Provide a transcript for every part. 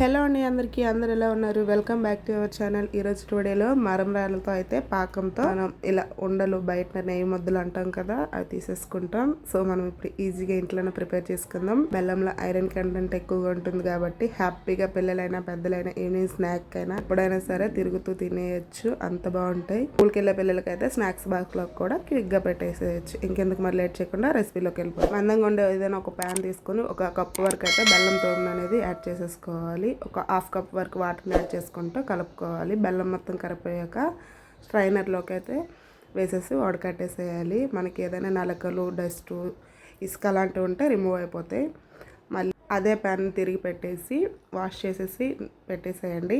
Hello అండి అందరికీ అందరు ఎలా ఉన్నారు? Welcome back to our channel. ఈరోజు టుడేలో మరం రాళ్ళతో అయితే పాకంతో మనం ఇలా ఉండలు బయట నెయ్యి ముద్దలు అంటాం కదా అవి తీసేసుకుంటాం. సో మనం ఇప్పుడు ఈజీగా ఇంట్లోనే ప్రిపేర్ చేసుకుందాం. బెల్లంలో ఐరన్ కంటెంట్ ఎక్కువగా ఉంటుంది కాబట్టి హ్యాపీగా పిల్లలైనా పెద్దలైనా ఈవినింగ్ స్నాక్ అయినా ఎప్పుడైనా సరే తిరుగుతూ తినేయచ్చు. అంత బాగుంటాయి. స్కూల్కి వెళ్ళే అయితే స్నాక్స్ బాక్స్లో కూడా క్విక్గా పెట్టేసేయచ్చు. ఇంకెందుకు మరి లేట్ చేయకుండా రెసిపీలోకి వెళ్ళిపోయి అందంగా ఉండే ఏదైనా ఒక ప్యాన్ తీసుకొని ఒక కప్పు వరకు అయితే బెల్లం తోడు అనేది యాడ్ చేసేసుకోవాలి. ఒక హాఫ్ కప్ వరకు వాటర్ని యాడ్ చేసుకుంటూ కలుపుకోవాలి. బెల్లం మొత్తం కరిపోయాక స్ట్రైనర్లోకి అయితే వేసేసి వడకట్టేసేయాలి. మనకి ఏదైనా నలకలు డస్ట్ ఇసుక అలాంటివి ఉంటే రిమూవ్ అయిపోతాయి. మళ్ళీ అదే ప్యాన్ తిరిగి పెట్టేసి వాష్ చేసేసి పెట్టేసేయండి.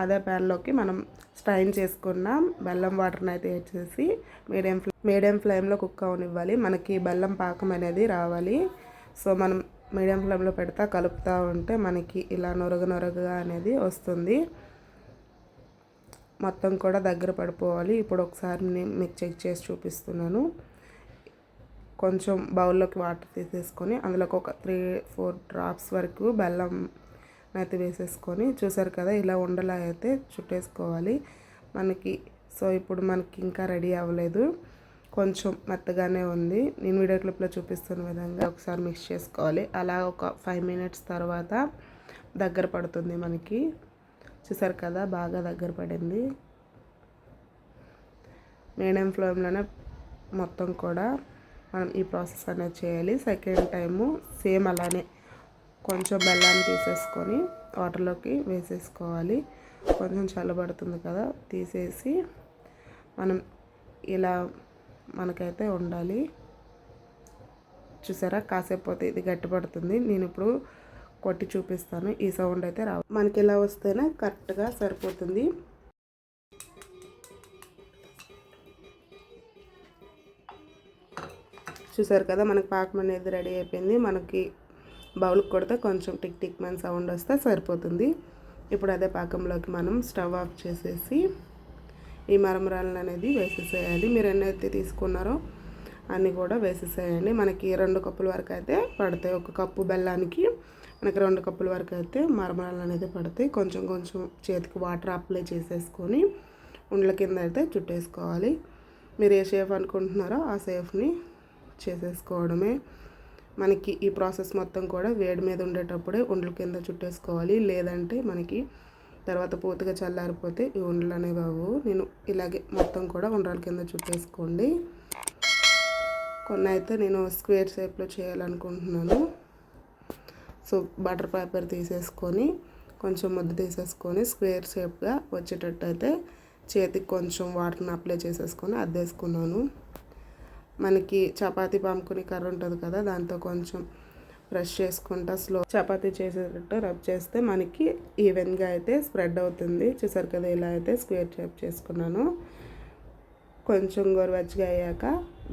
అదే ప్యాన్లోకి మనం స్ట్రైన్ చేసుకున్న బెల్లం వాటర్ని అయితే వేసేసి మీడియం ఫ్లేమ్ మీడియం ఫ్లేమ్లో కుక్ అవనివ్వాలి. మనకి బెల్లం పాకం అనేది రావాలి. సో మనం మీడియం ఫ్లేమ్లో పెడతా కలుపుతూ ఉంటే మనకి ఇలా నొరగ నొరగగా అనేది వస్తుంది. మొత్తం కూడా దగ్గర పడిపోవాలి. ఇప్పుడు ఒకసారి నేను మీకు చెక్ చేసి చూపిస్తున్నాను. కొంచెం బౌల్లోకి వాటర్ తీసేసుకొని అందులోకి ఒక త్రీ ఫోర్ డ్రాప్స్ వరకు బెల్లం అయితే వేసేసుకొని చూసారు కదా ఇలా ఉండలా అయితే చుట్టేసుకోవాలి. మనకి సో ఇప్పుడు మనకి ఇంకా రెడీ అవ్వలేదు. కొంచెం మెత్తగానే ఉంది. నేను వీడియో క్లిప్లో చూపిస్తున్న విధంగా ఒకసారి మిక్స్ చేసుకోవాలి. అలా ఒక ఫైవ్ మినిట్స్ తర్వాత దగ్గర పడుతుంది మనకి. చూసారు కదా బాగా దగ్గర పడింది. మీడియం ఫ్లేమ్లోనే మొత్తం కూడా మనం ఈ ప్రాసెస్ అనేది చేయాలి. సెకండ్ టైము సేమ్ అలానే కొంచెం బెల్లాన్ని తీసేసుకొని వాటర్లోకి వేసేసుకోవాలి. కొంచెం చల్లబడుతుంది కదా తీసేసి మనం ఇలా మనకైతే ఉండాలి. చూసారా? కాసేపు పోతే ఇది గట్టిపడుతుంది నేను ఇప్పుడు కొట్టి చూపిస్తాను. ఈ సౌండ్ అయితే రావు. మనకి ఇలా వస్తేనే కరెక్ట్గా సరిపోతుంది. చూసారు కదా? మనకి పాకం అనేది రెడీ అయిపోయింది. మనకి బౌల్కి కొడితే కొంచెం టిక్ టిక్ మన సౌండ్ వస్తే సరిపోతుంది. ఇప్పుడు అదే పాకంలోకి మనం స్టవ్ ఆఫ్ చేసేసి ఈ మరమరాలను అనేది వేసేసేయాలి. మీరు ఎన్నైతే తీసుకున్నారో అన్నీ కూడా వేసేసేయండి. మనకి రెండు కప్పుల వరకు అయితే పడతాయి. ఒక కప్పు బెల్లానికి మనకి రెండు కప్పుల వరకు అయితే మరమరాలు అనేది పడతాయి. కొంచెం కొంచెం చేతికి వాటర్ అప్లై చేసేసుకొని ఉండ్ల కింద అయితే చుట్టేసుకోవాలి. మీరు ఏ షేఫ్ అనుకుంటున్నారో ఆ సేఫ్ని చేసేసుకోవడమే. మనకి ఈ ప్రాసెస్ మొత్తం కూడా వేడి మీద ఉండేటప్పుడే ఉండ్ల కింద చుట్టేసుకోవాలి. లేదంటే మనకి తర్వాత పూర్తిగా చల్లారిపోతే ఈ ఉండలు అనేవి బాబు. నేను ఇలాగే మొత్తం కూడా ఉండరాల కింద చుట్టేసుకోండి. కొన్ని అయితే నేను స్క్వేర్ షేప్లో చేయాలనుకుంటున్నాను. సో బటర్ పేపర్ తీసేసుకొని కొంచెం ముద్ద తీసేసుకొని స్క్వేర్ షేప్గా వచ్చేటట్టు అయితే చేతికి కొంచెం వాటర్ని అప్లై చేసేసుకొని అద్దేసుకున్నాను. మనకి చపాతీ పాముకుని కర్ర ఉంటుంది కదా దాంతో కొంచెం బ్రష్ చేసుకుంటా స్లో చపాతీ చేసేటట్టు రబ్ చేస్తే మనకి ఈవెన్గా అయితే స్ప్రెడ్ అవుతుంది. చూసారు కదా ఇలా అయితే స్క్వేర్ షేప్ చేసుకున్నాను. కొంచెం గోరువెచ్చగా అయ్యాక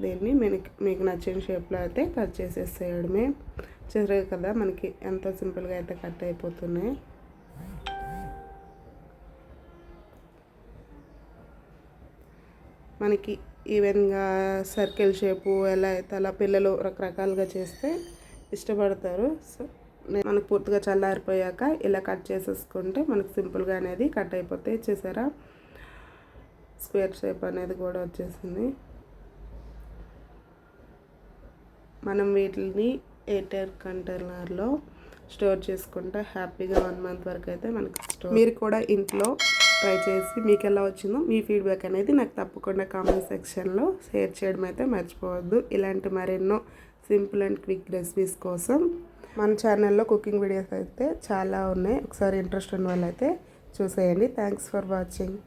దీన్ని మీకు మీకు నచ్చిన షేప్లో అయితే కట్ చేసేసేయడమే. చూసారు కదా మనకి ఎంత సింపుల్గా అయితే కట్ అయిపోతున్నాయి. మనకి ఈవెన్గా సర్కిల్ షేపు ఎలా అయితే అలా పిల్లలు రకరకాలుగా చేస్తే ఇష్టపడతారు. సో మనకు పూర్తిగా చల్లారిపోయాక ఇలా కట్ చేసేసుకుంటే మనకు సింపుల్గా అనేది కట్ అయిపోతే చూసారా? స్క్వేర్ షేప్ అనేది కూడా వచ్చేసింది. మనం వీటిని ఎయిర్ కంటైనర్లో స్టోర్ చేసుకుంటే హ్యాపీగా వన్ మంత్ వరకు అయితే మనకి స్టోర్ మీరు కూడా ఇంట్లో ట్రై చేసి మీకు ఎలా వచ్చిందో మీ ఫీడ్బ్యాక్ అనేది నాకు తప్పకుండా కామెంట్ సెక్షన్లో షేర్ చేయడం అయితే మర్చిపోవద్దు. ఇలాంటి మరెన్నో సింపుల్ అండ్ క్విక్ రెసిపీస్ కోసం మన ఛానల్లో కుకింగ్ వీడియోస్ అయితే చాలా ఉన్నాయి. ఒకసారి ఇంట్రెస్ట్ ఉన్న వాళ్ళైతే చూసేయండి. Thanks for watching